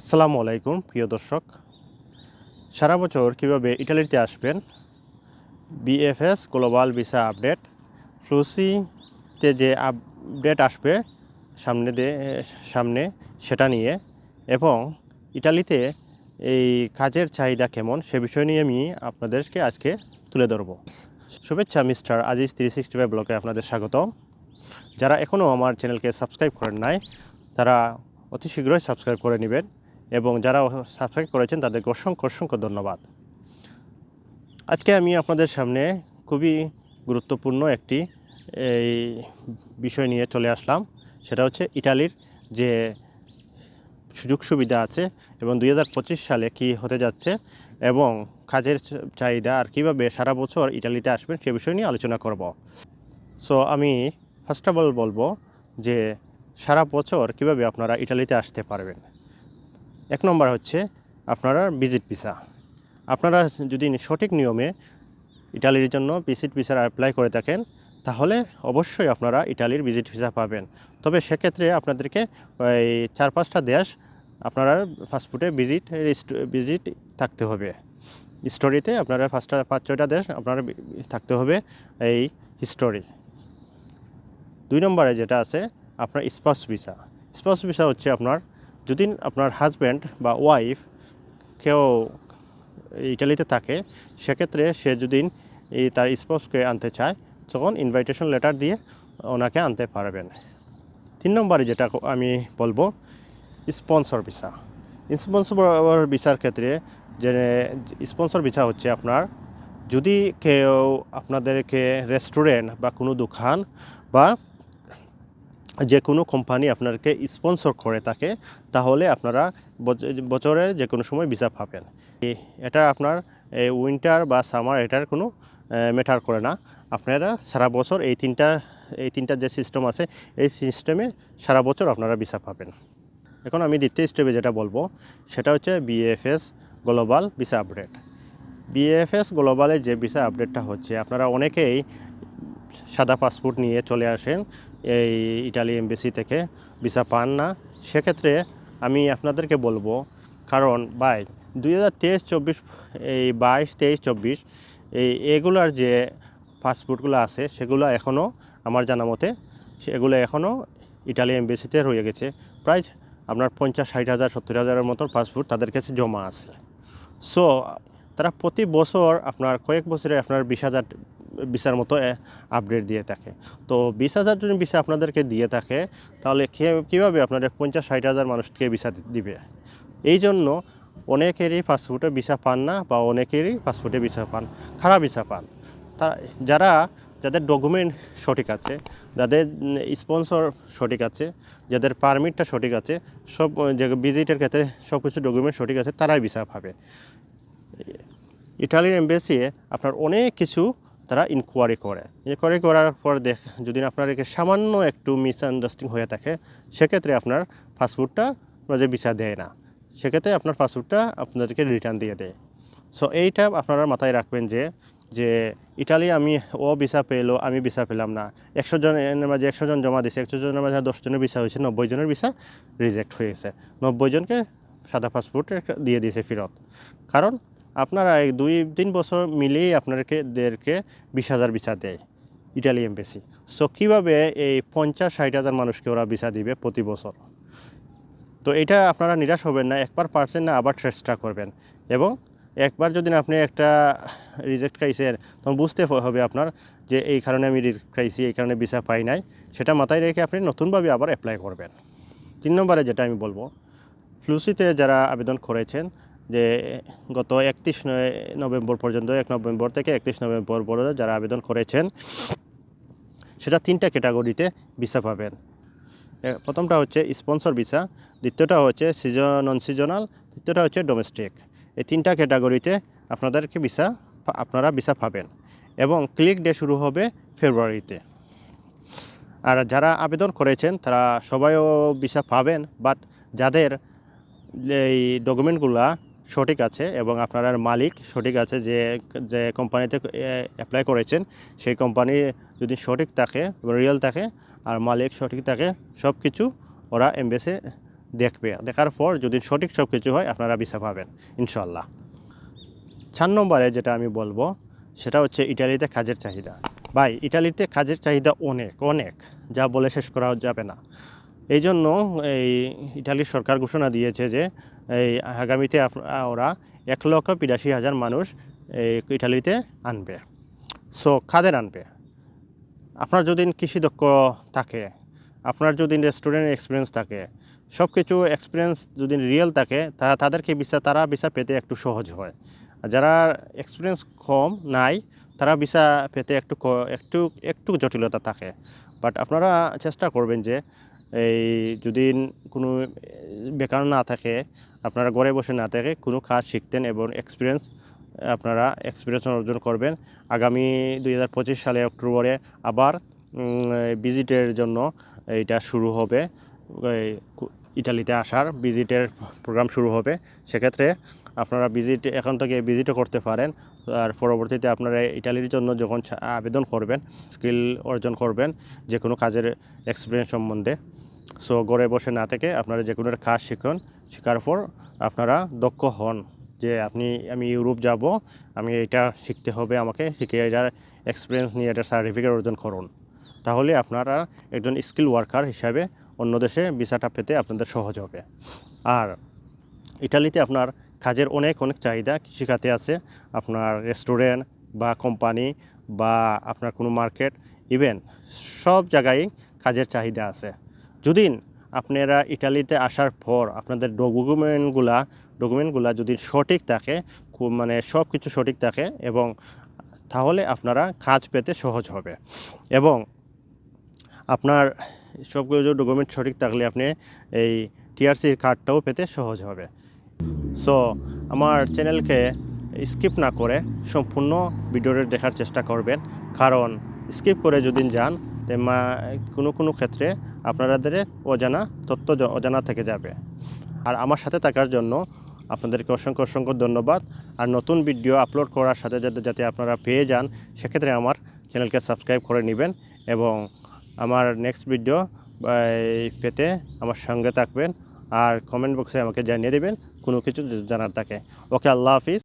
আসসালামু আলাইকুম, প্রিয় দর্শক। সারা বছর কীভাবে ইটালিতে আসবেন? বিএফএস গ্লোবাল ভিসা আপডেট ফ্লুসিতে যে আপডেট আসবে সামনে সামনে সেটা নিয়ে, এবং ইটালিতে এই কাজের চাহিদা কেমন সে বিষয় নিয়ে আমি আপনাদেরকে আজকে তুলে ধরব। শুভেচ্ছা, mister Aziz three sixty five ব্লকে আপনাদের স্বাগতম। যারা এখনও আমার চ্যানেলকে সাবস্ক্রাইব করেন নাই, তারা অতি শীঘ্রই সাবস্ক্রাইব করে নেবেন। এবং যারা সাবস্ক্রাইব করেছেন তাদেরকে অসংখ্য অসংখ্য ধন্যবাদ। আজকে আমি আপনাদের সামনে খুবই গুরুত্বপূর্ণ একটি, এই বিষয় নিয়ে চলে আসলাম। সেটা হচ্ছে ইটালির যে সুযোগ সুবিধা আছে এবং দু হাজার পঁচিশ সালে কি হতে যাচ্ছে এবং কাজের চাহিদা আর কীভাবে সারা বছর ইটালিতে আসবেন সে বিষয় নিয়ে আলোচনা করব। সো আমি ফার্স্ট অফ অল বলব যে সারা বছর কীভাবে আপনারা ইটালিতে আসতে পারবেন। এক নম্বর হচ্ছে আপনারা ভিজিট ভিসা। আপনারা যদি সঠিক নিয়মে ইটালির জন্য ভিজিট ভিসার অ্যাপ্লাই করে থাকেন, তাহলে অবশ্যই আপনারা ইটালির ভিজিট ভিসা পাবেন। তবে সেক্ষেত্রে আপনাদেরকে ওই চার পাঁচটা দেশ আপনারা পাসপোর্টে ভিজিট ভিজিট থাকতে হবে। হিস্টোরিতে আপনারা পাঁচটা, পাঁচ, ছয়টা দেশ আপনারা থাকতে হবে এই হিস্টোরি। দুই নম্বরে যেটা আছে, আপনার স্পাউস ভিসা। স্পাউস ভিসা হচ্ছে আপনার যদি আপনার হাজব্যান্ড বা ওয়াইফ কেউ ইটালিতে থাকে, সেক্ষেত্রে সে যদি তার স্পাউসকে আনতে চায়, তখন ইনভাইটেশন লেটার দিয়ে ওনাকে আনতে পারবেন। তিন নম্বরে যেটা আমি বলব স্পন্সর ভিসা স্পন্সর ভিসার ক্ষেত্রে যে স্পন্সর ভিসা হচ্ছে আপনার, যদি কেউ আপনাদেরকে রেস্টুরেন্ট বা কোনো দোকান বা যে কোনো কোম্পানি আপনাকে স্পন্সর করে থাকে, তাহলে আপনারা বছ- বছরে যে কোনো সময় ভিসা পাবেন। এটা আপনার উইন্টার বা সামার এটার কোনো ম্যাটার করে না। আপনারা সারা বছর এই তিনটা এই তিনটা যে সিস্টেম আছে, এই সিস্টেমে সারা বছর আপনারা ভিসা পাবেন। এখন আমি দ্বিতীয় স্টেপে যেটা বলব, সেটা হচ্ছে BFS global visa update. BFS গ্লোবালে যে ভিসা আপডেটটা হচ্ছে, আপনারা অনেকেই সাদা পাসপোর্ট নিয়ে চলে আসেন এই ইটালি এমবেসি থেকে ভিসা পান না। সেক্ষেত্রে আমি আপনাদেরকে বলব, কারণ বাই দুই হাজার তেইশ চব্বিশ, এই বাইশ তেইশ চব্বিশ, এই এগুলার যে পাসপোর্টগুলো আছে, সেগুলো এখনও আমার জানা মতে সেগুলো এখনও ইটালি এমবেসিতে রয়ে গেছে। প্রায় আপনার পঞ্চাশ, ষাট হাজার, সত্তর হাজারের মতো পাসপোর্ট তাদের কাছে জমা আছে। সো তারা প্রতি বছর আপনার কয়েক বছরে আপনার বিশ হাজার ভিসার মতো আপডেট দিয়ে থাকে। তো বিশ হাজার যদি ভিসা আপনাদেরকে দিয়ে থাকে, তাহলে কীভাবে আপনাদের পঞ্চাশ, ষাট হাজার মানুষকে ভিসা দিবে? এই জন্য অনেকেরই পাসপোর্টে ভিসা পান না বা অনেকেরই পাসপোর্টে ভিসা পান, খারাপ ভিসা পান। তারা, যারা, যাদের ডকুমেন্ট সঠিক আছে, যাদের স্পন্সর সঠিক আছে, যাদের পারমিটটা সঠিক আছে, সব যে ভিজিটের ক্ষেত্রে সব কিছু ডকুমেন্ট সঠিক আছে, তারাই ভিসা পাবে। ইটালির এম্বাসি আপনার অনেক কিছু তারা ইনকোয়ারি করে। ইনকোয়ারি করার পর দেখ, যদি আপনার সামান্য একটু মিসআন্ডারস্ট্যান্ডিং হয়ে থাকে, সেক্ষেত্রে আপনার পাসপোর্টটা যে ভিসা দেয় না, সেক্ষেত্রে আপনার পাসপোর্টটা আপনাদেরকে রিটার্ন দিয়ে দেয়। সো এইটা আপনারা মাথায় রাখবেন যে যে ইটালি আমি ও ভিসা পেল, আমি ভিসা পেলাম না। একশো জনের মাঝে একশো জন জমা দিয়েছে, একশো জনের মাঝে দশ জনের ভিসা হয়েছে, নব্বই জনের ভিসা রিজেক্ট হয়েছে। নব্বই জনকে সাদা পাসপোর্ট দিয়ে দিয়েছে ফেরত। কারণ আপনারা দুই তিন বছর মিলিয়েই আপনাদেরকে দেরকে বিশ হাজার ভিসা দেয় ইটালি এমবেসি। সো কীভাবে এই পঞ্চাশ, ষাট হাজার মানুষকে ওরা ভিসা দিবে প্রতি বছর? তো এটা আপনারা নিরাশ হবেন না, একবার পারছেন না, আবার চেষ্টা করবেন। এবং একবার যদি আপনি একটা রিজেক্ট খাইছেন তখন বুঝতে হবে আপনার যে এই কারণে আমি রিজেক্ট খাইছি এই কারণে ভিসা পাই নাই, সেটা মাথায় রেখে আপনি নতুনভাবে আবার অ্যাপ্লাই করবেন। তিন নম্বরে যেটা আমি বলব, ফ্লুসিতে যারা আবেদন করেছেন যে গত একত্রিশ নভেম্বর পর্যন্ত, এক নভেম্বর থেকে একত্রিশ নভেম্বর পর্যন্ত যারা আবেদন করেছেন, সেটা তিনটা ক্যাটাগরিতে ভিসা পাবেন। প্রথমটা হচ্ছে স্পন্সর ভিসা, দ্বিতীয়টা হচ্ছে সিজন নন সিজনাল তৃতীয়টা হচ্ছে ডোমেস্টিক এই তিনটা ক্যাটাগরিতে আপনাদেরকে ভিসা আপনারা ভিসা পাবেন এবং ক্লিক ডে শুরু হবে ফেব্রুয়ারিতে। আর যারা আবেদন করেছেন, তারা সবাইও ভিসা পাবেন বাট যাদের এই ডকুমেন্টগুলা সঠিক আছে এবং আপনার মালিক সঠিক আছে যে যে কোম্পানিতে অ্যাপ্লাই করেছেন, সেই কোম্পানি যদি সঠিক থাকে রিয়েল থাকে আর মালিক সঠিক থাকে সব কিছু ওরা এমবেসে দেখবে। দেখার পর যদি সঠিক সব কিছু হয়, আপনারা ভিসা পাবেন ইনশাল্লাহ চার নম্বরে যেটা আমি বলব, সেটা হচ্ছে ইটালিতে কাজের চাহিদা। ভাই, ইটালিতে কাজের চাহিদা অনেক অনেক। যা বলে শেষ করা যাবে না। এই জন্য এই ইটালির সরকার ঘোষণা দিয়েছে যে এই আগামীতে ওরা এক লক্ষ বিরাশি হাজার মানুষ এই ইটালিতে আনবে। সো খাদের আনবে? আপনার যদি কৃষি দক্ষ থাকে, আপনার যদি রেস্টুরেন্ট এক্সপিরিয়েন্স থাকে সব কিছু এক্সপিরিয়েন্স যদি রিয়েল থাকে, তা তাদেরকে ভিসা তারা ভিসা পেতে একটু সহজ হয়। যারা এক্সপিরিয়েন্স কম নাই, তারা ভিসা পেতে একটু একটু একটু জটিলতা থাকে। বাট আপনারা চেষ্টা করবেন যে এই যদি কোনো বেকার না থাকে, আপনারা ঘরে বসে না থাকে কোনো কাজ শিখতেন এবং এক্সপিরিয়েন্স আপনারা এক্সপিরিয়েন্স অর্জন করবেন। আগামী দুই হাজার পঁচিশ সালে অক্টোবরে আবার ভিজিটের জন্য এটা শুরু হবে। ইটালিতে আসার ভিজিটের প্রোগ্রাম শুরু হবে। সেক্ষেত্রে আপনারা ভিজিট এখন থেকে ভিজিটও করতে পারেন। আর পরবর্তীতে আপনারা ইটালির জন্য যখন আবেদন করবেন স্কিল অর্জন করবেন যে কোনো কাজের এক্সপিরিয়েন্স সম্বন্ধে। সো ঘরে বসে না থেকে আপনারা যে কোনো কাজ শিখুন, শেখার পর আপনারা দক্ষ হন যে আপনি, আমি ইউরোপ যাব, আমি এটা শিখতে হবে, আমাকে শিখে এটার এক্সপিরিয়েন্স নিয়ে এটার সার্টিফিকেট অর্জন করুন। তাহলে আপনারা একজন স্কিল ওয়ার্কার হিসাবে অন্য দেশে ভিসাটা পেতে আপনাদের সহজ হবে। আর ইটালিতে আপনার কাজের অনেক অনেক চাহিদা কৃষিখাতে আছে আপনার রেস্টুরেন্ট বা কোম্পানি বা আপনার কোনো মার্কেট ইভেন সব জায়গায় কাজের চাহিদা আছে। যদি আপনারা ইটালিতে আসার পর আপনাদের ডকুমেন্টগুলা ডকুমেন্টগুলা যদি সঠিক থাকে মানে সব কিছু সঠিক থাকে এবং তাহলে আপনারা কাজ পেতে সহজ হবে। এবং আপনার সবগুলো ডকুমেন্ট সঠিক থাকলে আপনি এই টিআরসির কার্ডটাও পেতে সহজ হবে। সো আমার চ্যানেলকে স্কিপ না করে সম্পূর্ণ ভিডিওটা দেখার চেষ্টা করবেন। কারণ স্কিপ করে যদি যান কোনো কোনো ক্ষেত্রে আপনাদের অজানা তথ্য অজানা থেকে যাবে। আর আমার সাথে থাকার জন্য আপনাদেরকে অসংখ্য অসংখ্য ধন্যবাদ। আর নতুন ভিডিও আপলোড করার সাথে যাতে যাতে আপনারা পেয়ে যান, সেক্ষেত্রে আমার চ্যানেলকে সাবস্ক্রাইব করে নেবেন এবং আমার নেক্সট ভিডিও পেতে আমার সঙ্গে থাকবেন। আর কমেন্ট বক্সে আমাকে জানিয়ে দেবেন কোনো কিছু জানার থাকে। ওকে আল্লাহ হাফিজ।